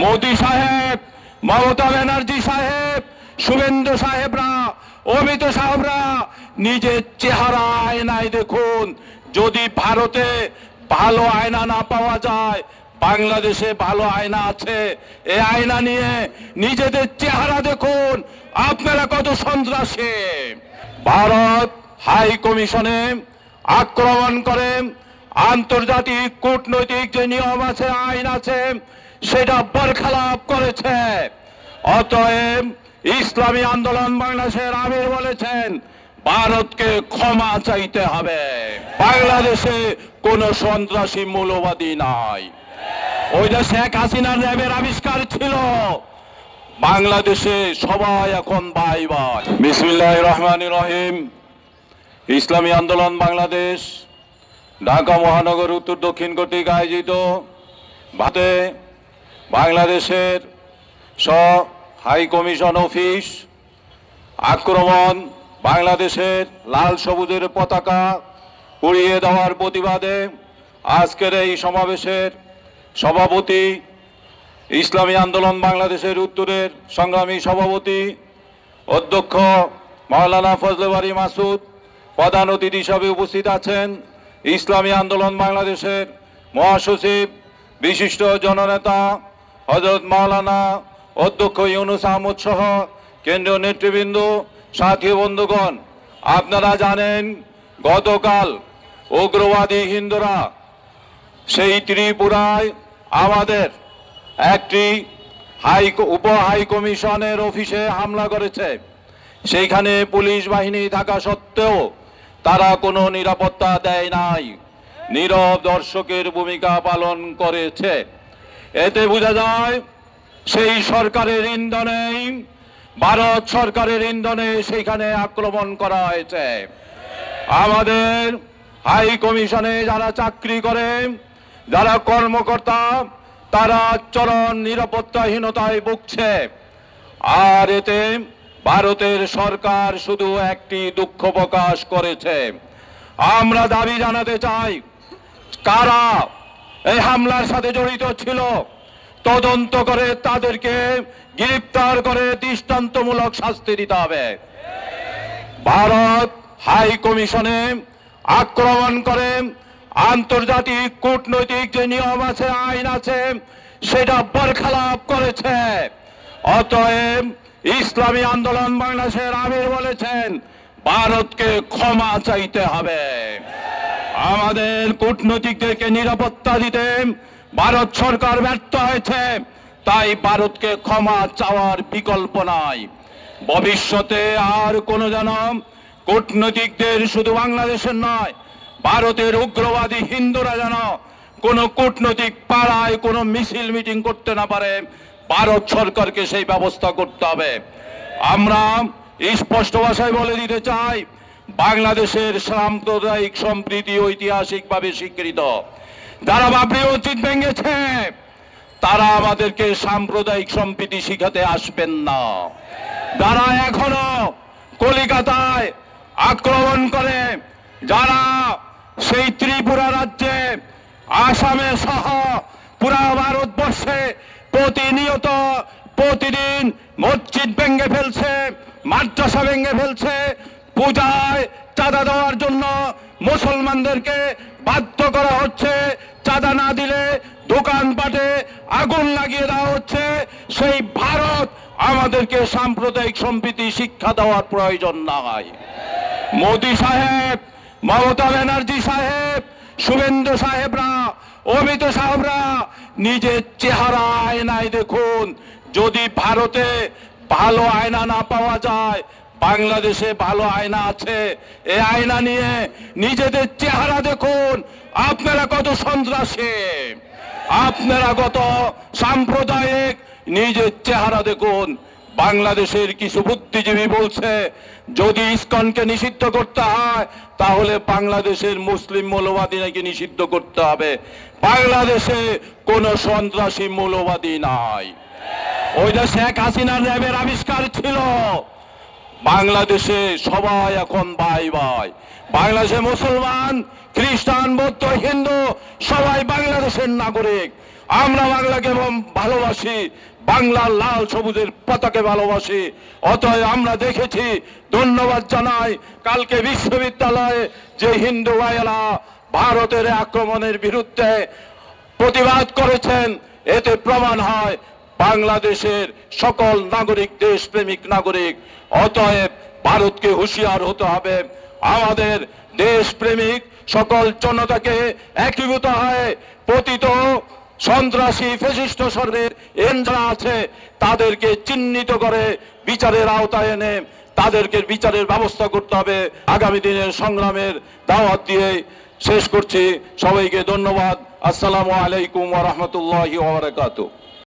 মোদী সাহেব, মমতা ব্যানার্জি সাহেব, শুভেন্দু সাহেবরা, অমিত সাহেবরা, নিজের চেহারা আয়নায় দেখুন, যদি ভারতে ভালো আয়না না পাওয়া যায়, বাংলাদেশে ভালো আয়না আছে এই আয়না নিয়ে নিজেদের চেহারা দেখুন, আপনারা কত সন্ত্রাসী। ভারত হাই কমিশনে আক্রমণ করে, আন্তর্জাতিক কূটনৈতিক যে নিয়ম আছে, আইন আছে সেটা বরখালাপ করেছে। অতএব ইসলামী আন্দোলন বাংলাদেশের আমির বলেছেন, ভারতকে ক্ষমা চাইতে হবে। বাংলাদেশে কোন সন্ত্রাসী মৌলবাদী নাই। ওইটা শেখ হাসিনার র্যাবের আবিষ্কার ছিল। বাংলাদেশে সবাই এখন ভাই ভাই বিসমিল্লাহ রহমান রহিম। ইসলামী আন্দোলন বাংলাদেশ, ঢাকা মহানগর উত্তর দক্ষিণ কর্তৃক আয়োজিত। ভাতে বাংলাদেশের স হাই কমিশন অফিস আক্রমণ বাংলাদেশের লাল সবুজের পতাকা উড়িয়ে দেওয়ার প্রতিবাদে আজকের এই সমাবেশের সভাপতি, ইসলামী আন্দোলন বাংলাদেশের উত্তরের সংগ্রামী সভাপতি অধ্যক্ষ মাওলানা ফজলবাড়ি মাসুদ, প্রধান অতিথি হিসাবে উপস্থিত আছেন ইসলামী আন্দোলন বাংলাদেশের মহাসচিব, বিশিষ্ট জননেতা হজরত মাওলানা অধ্যক্ষ ইউনুস আহমদ সহ কেন্দ্রীয় নেতৃবৃন্দ, সাথী বন্ধুগণ, আপনারা জানেন গতকাল উগ্রবাদী হিন্দুরা সেই ত্রিপুরায় আমাদের একটি হাই উপ হাই কমিশনের অফিসে হামলা করেছে। সেইখানে পুলিশ বাহিনী থাকা সত্ত্বেও তারা কোনো নিরাপত্তা দেয় নাই। নীরব দর্শকের ভূমিকা পালন করেছে। এতে বোঝা যায় সেই সরকারের ইন্ধনেই ভারত সরকারের ইন্ধনে সেইখানে আক্রমণ করা হয়েছে। আমাদের হাই কমিশনে যারা চাকরি করে, যারা কর্মকর্তা, তারা চরম নিরাপত্তাহীনতায় ভুগছে। আর এতে ভারতের সরকার শুধু একটি দুঃখ প্রকাশ করেছে। আমরা দাবি জানাতে চাই, কারা এই হামলার সাথে জড়িত ছিল। তদন্ত করে তাদেরকে গ্রেপ্তার করে দৃষ্টান্তমূলক শাস্তি দিতে হবে। ভারত হাই কমিশনে আক্রমণ করে আন্তর্জাতিক কূটনৈতিক যে নিয়ম আছে, আইন আছে, সেটা বরখালাপ করেছে। অতএব ইসলামী আন্দোলন বাংলাদেশের আমির বলেছেন, ভারতকে ক্ষমা চাইতে হবে। আমাদের কূটনৈতিকদেরকে নিরাপত্তা দিতে ভারত সরকার ব্যর্থ হয়েছে। তাই ভারতকে ক্ষমা চাওয়ার বিকল্প নাই। ভবিষ্যতে আর কোনো যেন কূটনৈতিকদের শুধু বাংলাদেশের নয়, ভারতের উগ্রবাদী হিন্দুরা যেন কোনো কূটনৈতিক পাড়ায় কোনো মিছিল মিটিং করতে না পারে, ভারত সরকারকে সেই ব্যবস্থা করতে হবে। আমরা স্পষ্ট ভাষায় বলে দিতে চাই বাংলাদেশের সাম্প্রদায়িক, সম্প্রীতি ঐতিহাসিকভাবে স্বীকৃত। যারা বাবরি মসজিদ ভেঙেছে, তারা আমাদেরকে সাম্প্রদায়িক সম্প্রীতি শিখাতে আসবেন না। যারা এখনও কলিকাতায় আক্রমণ করে, যারা সেই ত্রিপুরা রাজ্যে, আসামে সহ পুরা ভারতবর্ষে প্রতিনিয়ত প্রতিদিন মসজিদ ভেঙে ফেলছে, মাদ্রাসা ভেঙে ফেলছে পূজায় চাঁদা দেওয়ার জন্য মুসলমানদেরকে বাধ্য করা হচ্ছে। চাঁদা না দিলে দোকানপাটে আগুন লাগিয়ে দেওয়া হচ্ছে। সেই ভারত আমাদেরকে সাম্প্রদায়িক সম্প্রীতি, শিক্ষা দেওয়ার প্রয়োজন নাই। মোদী সাহেব, মমতা ব্যানার্জি সাহেব, শুভেন্দু সাহেবরা, অমিত সাহেবরা, নিজের চেহারা আয়নায় দেখুন। যদি ভারতে ভালো আয়না না পাওয়া যায় বাংলাদেশে ভালো আয়না আছে। এই আয়না নিয়ে নিজেদের চেহারা দেখুন। আপনারা কত সন্ত্রাসী। আপনারা কত সাম্প্রদায়িক। নিজের চেহারা দেখুন। বাংলাদেশের কিছু বুদ্ধিজীবী বলছে, যদি ইসকনকে নিষিদ্ধ করতে হয়, তাহলে বাংলাদেশের মুসলিম মৌলবাদী নাকি নিষিদ্ধ করতে হবে? বাংলাদেশে কোনো সন্ত্রাসী মৌলবাদী নাই। ওইটা শেখ হাসিনার র্যাবের আবিষ্কার ছিল। বাংলাদেশে সবাই এখন ভাই ভাই বাংলাদেশে মুসলমান, খ্রিস্টান, বৌদ্ধ, হিন্দু, সবাই বাংলাদেশের নাগরিক। আমরা বাংলাকে ভালোবাসি বাংলার লাল সবুজের পতাকে ভালোবাসি। অতএব আমরা দেখেছি, ধন্যবাদ জানাই কালকে বিশ্ববিদ্যালয়ে যে হিন্দু ভাইয়েরা ভারতের আক্রমণের বিরুদ্ধে প্রতিবাদ করেছেন, এতে প্রমাণ হয় বাংলাদেশের সকল নাগরিক, দেশপ্রেমিক নাগরিক, অতএব ভারতকে হুঁশিয়ার হতে হবে। আমাদের দেশপ্রেমিক সকল জনতাকে একীভূত হয়ে পতিত সন্ত্রাসী, ফেসিস্ট সরকারের এন যারা আছে, তাদেরকে চিহ্নিত করে বিচারের আওতায় এনে তাদেরকে বিচারের ব্যবস্থা করতে হবে। আগামী দিনের সংগ্রামের দাওয়াত দিয়ে শেষ করছি। সবাইকে ধন্যবাদ। আসসালামু আলাইকুম রাহমাতুল্লাহি ওয়া বারাকাতুহু।